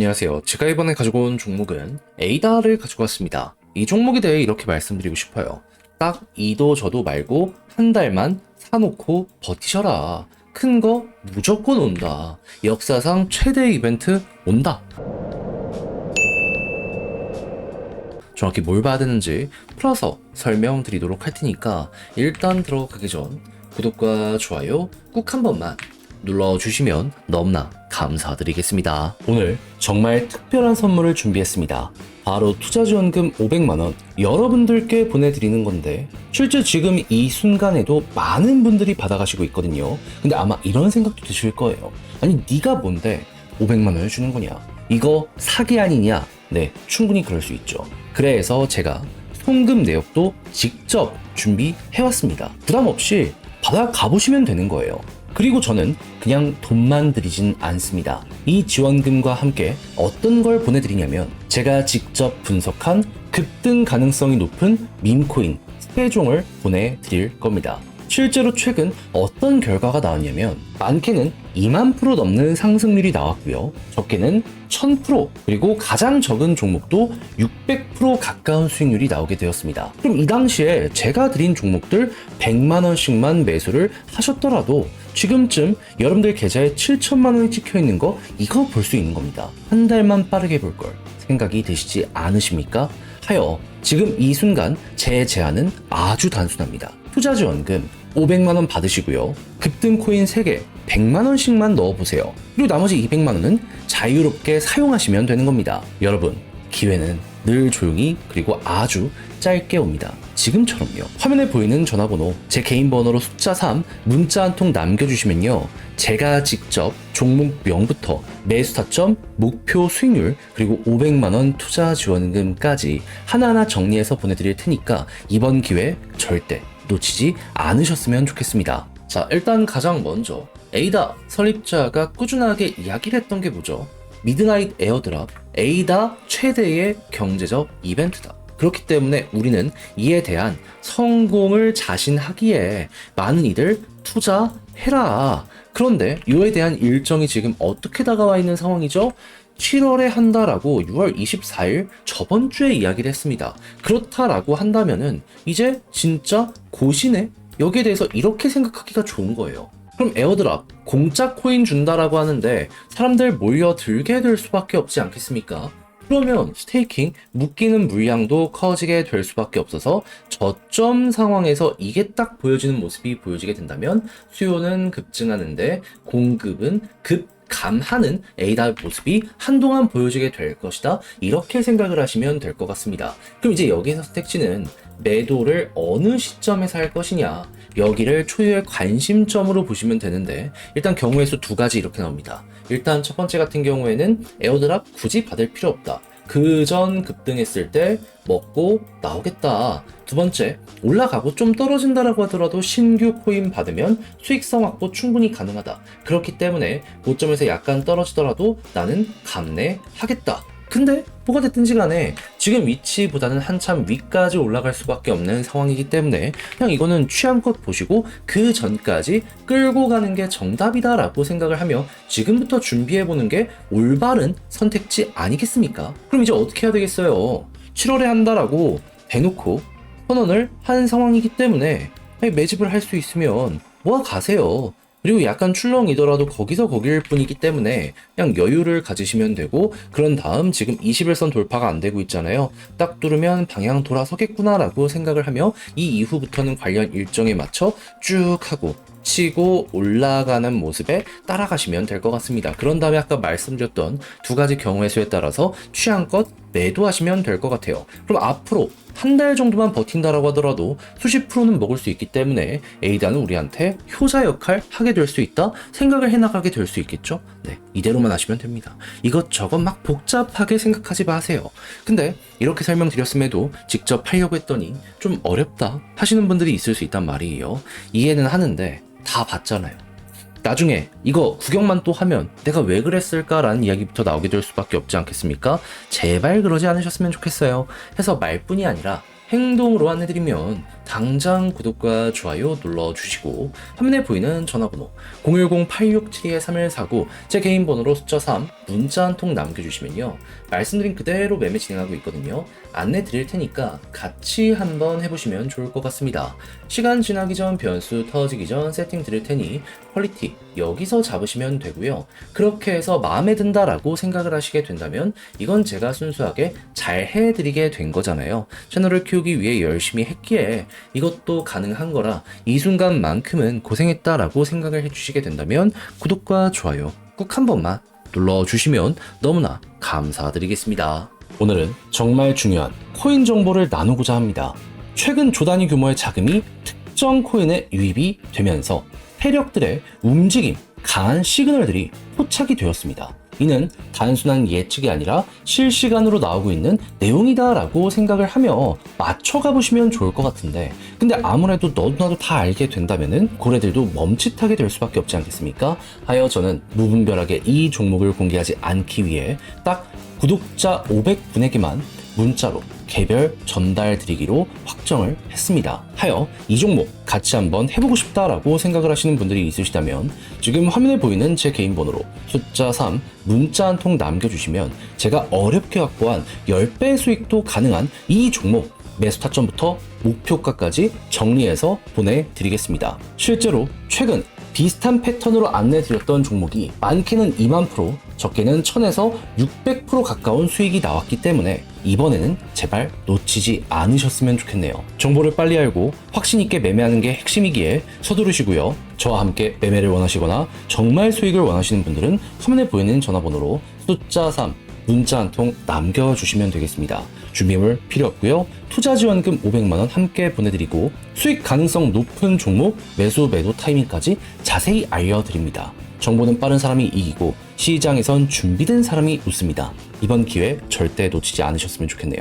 안녕하세요. 제가 이번에 가지고 온 종목은 에이다를 가지고 왔습니다. 이 종목에 대해 이렇게 말씀드리고 싶어요. 딱 이도 저도 말고 한 달만 사놓고 버티셔라. 큰 거 무조건 온다. 역사상 최대 이벤트 온다. 정확히 뭘 봐야 되는지 풀어서 설명드리도록 할 테니까 일단 들어가기 전 구독과 좋아요 꾹 한 번만 눌러주시면 너무나 감사드리겠습니다. 오늘 정말 특별한 선물을 준비했습니다. 바로 투자지원금 500만원 여러분들께 보내드리는 건데 실제 지금 이 순간에도 많은 분들이 받아가시고 있거든요. 근데 아마 이런 생각도 드실 거예요. 아니 네가 뭔데 500만원을 주는 거냐? 이거 사기 아니냐? 네, 충분히 그럴 수 있죠. 그래서 제가 송금 내역도 직접 준비해왔습니다. 부담 없이 받아 가보시면 되는 거예요. 그리고 저는 그냥 돈만 드리진 않습니다. 이 지원금과 함께 어떤 걸 보내드리냐면 제가 직접 분석한 급등 가능성이 높은 밈코인 3종을 보내드릴 겁니다. 실제로 최근 어떤 결과가 나왔냐면 많게는 2만 프로 넘는 상승률이 나왔고요. 적게는 1000% 그리고 가장 적은 종목도 600% 가까운 수익률이 나오게 되었습니다. 그럼 이 당시에 제가 드린 종목들 100만 원씩만 매수를 하셨더라도 지금쯤 여러분들 계좌에 7천만 원이 찍혀 있는 거 이거 볼 수 있는 겁니다. 한 달만 빠르게 볼 걸 생각이 되시지 않으십니까? 하여 지금 이 순간 제 제안은 아주 단순합니다. 투자 지원금 500만 원 받으시고요. 급등 코인 3개 100만 원씩만 넣어 보세요. 그리고 나머지 200만 원은 자유롭게 사용하시면 되는 겁니다. 여러분, 기회는 늘 조용히 그리고 아주 짧게 옵니다. 지금처럼요. 화면에 보이는 전화번호 제 개인 번호로 숫자 3 문자 한 통 남겨주시면요. 제가 직접 종목명부터 매수 타점, 목표 수익률 그리고 500만 원 투자 지원금까지 하나하나 정리해서 보내드릴 테니까 이번 기회 절대 놓치지 않으셨으면 좋겠습니다. 자, 일단 가장 먼저 에이다 설립자가 꾸준하게 이야기를 했던 게 뭐죠? 미드나잇 에어드랍 에이다 최대의 경제적 이벤트다. 그렇기 때문에 우리는 이에 대한 성공을 자신하기에 많은 이들 투자해라. 그런데 이에 대한 일정이 지금 어떻게 다가와 있는 상황이죠? 7월에 한다라고 6월 24일 저번 주에 이야기를 했습니다. 그렇다라고 한다면은 이제 진짜 고시네? 여기에 대해서 이렇게 생각하기가 좋은 거예요. 그럼 에어드랍 공짜 코인 준다라고 하는데 사람들 몰려들게 될 수밖에 없지 않겠습니까? 그러면 스테이킹 묶이는 물량도 커지게 될 수밖에 없어서 저점 상황에서 이게 딱 보여지는 모습이 보여지게 된다면 수요는 급증하는데 공급은 급 감하는 에이다 모습이 한동안 보여지게 될 것이다. 이렇게 생각을 하시면 될 것 같습니다. 그럼 이제 여기서 택지는 매도를 어느 시점에서 할 것이냐. 여기를 초유의 관심점으로 보시면 되는데 일단 경우의 수 두 가지 이렇게 나옵니다. 일단 첫 번째 같은 경우에는 에어드랍 굳이 받을 필요 없다. 그 전 급등했을 때 먹고 나오겠다. 두 번째, 올라가고 좀 떨어진다라고 하더라도 신규 코인 받으면 수익성 확보 충분히 가능하다. 그렇기 때문에 고점에서 약간 떨어지더라도 나는 감내하겠다. 근데 뭐가 됐든지 간에 지금 위치보다는 한참 위까지 올라갈 수밖에 없는 상황이기 때문에 그냥 이거는 취향껏 보시고 그 전까지 끌고 가는 게 정답이다라고 생각을 하며 지금부터 준비해보는 게 올바른 선택지 아니겠습니까? 그럼 이제 어떻게 해야 되겠어요? 7월에 한다라고 대놓고 선언을 한 상황이기 때문에 매집을 할 수 있으면 모아 가세요. 그리고 약간 출렁이더라도 거기서 거길 뿐이기 때문에 그냥 여유를 가지시면 되고 그런 다음 지금 21선 돌파가 안 되고 있잖아요. 딱 뚫으면 방향 돌아서겠구나라고 생각을 하며 이 이후부터는 관련 일정에 맞춰 쭉 하고 치고 올라가는 모습에 따라가시면 될 것 같습니다. 그런 다음에 아까 말씀드렸던 두 가지 경우의 수에 따라서 취향껏 매도하시면 될 것 같아요. 그럼 앞으로 한 달 정도만 버틴다라고 하더라도 수십 프로는 먹을 수 있기 때문에 에이다는 우리한테 효자 역할 하게 될 수 있다 생각을 해나가게 될 수 있겠죠? 네, 이대로만 하시면 됩니다. 이것저것 막 복잡하게 생각하지 마세요. 근데 이렇게 설명드렸음에도 직접 하려고 했더니 좀 어렵다 하시는 분들이 있을 수 있단 말이에요. 이해는 하는데 다 봤잖아요. 나중에 이거 구경만 또 하면 내가 왜 그랬을까라는 이야기부터 나오게 될 수밖에 없지 않겠습니까? 제발 그러지 않으셨으면 좋겠어요. 해서 말뿐이 아니라 행동으로 안내드리면 당장 구독과 좋아요 눌러주시고 화면에 보이는 전화번호 010-8672-3149 제 개인 번호로 숫자 3 문자 한 통 남겨주시면요 말씀드린 그대로 매매 진행하고 있거든요 안내 드릴 테니까 같이 한번 해보시면 좋을 것 같습니다 시간 지나기 전 변수 터지기 전 세팅 드릴 테니 퀄리티 여기서 잡으시면 되고요 그렇게 해서 마음에 든다라고 생각을 하시게 된다면 이건 제가 순수하게 잘 해드리게 된 거잖아요 채널을 키우기 위해 열심히 했기에 이것도 가능한 거라 이 순간만큼은 고생했다라고 생각을 해주시게 된다면 구독과 좋아요 꼭 한 번만 눌러주시면 너무나 감사드리겠습니다. 오늘은 정말 중요한 코인 정보를 나누고자 합니다. 최근 조단위 규모의 자금이 특정 코인에 유입이 되면서 세력들의 움직임, 강한 시그널들이 포착이 되었습니다. 이는 단순한 예측이 아니라 실시간으로 나오고 있는 내용이다라고 생각을 하며 맞춰가 보시면 좋을 것 같은데 근데 아무래도 너도 나도 다 알게 된다면은 고래들도 멈칫하게 될 수밖에 없지 않겠습니까? 하여 저는 무분별하게 이 종목을 공개하지 않기 위해 딱 구독자 500분에게만 문자로 개별 전달 드리기로 확정을 했습니다. 하여 이 종목 같이 한번 해보고 싶다라고 생각을 하시는 분들이 있으시다면 지금 화면에 보이는 제 개인 번호로 숫자 3 문자 한 통 남겨주시면 제가 어렵게 확보한 10배 수익도 가능한 이 종목 매수 타점부터 목표가까지 정리해서 보내드리겠습니다. 실제로 최근 비슷한 패턴으로 안내드렸던 종목이 많게는 2만 프로, 적게는 1000에서 600% 가까운 수익이 나왔기 때문에 이번에는 제발 놓치지 않으셨으면 좋겠네요. 정보를 빨리 알고 확신 있게 매매하는 게 핵심이기에 서두르시고요. 저와 함께 매매를 원하시거나 정말 수익을 원하시는 분들은 화면에 보이는 전화번호로 숫자 3 문자 한 통 남겨주시면 되겠습니다. 준비물 필요 없고요. 투자 지원금 500만원 함께 보내드리고 수익 가능성 높은 종목 매수 매도 타이밍까지 자세히 알려드립니다. 정보는 빠른 사람이 이기고 시장에선 준비된 사람이 웃습니다. 이번 기회 절대 놓치지 않으셨으면 좋겠네요.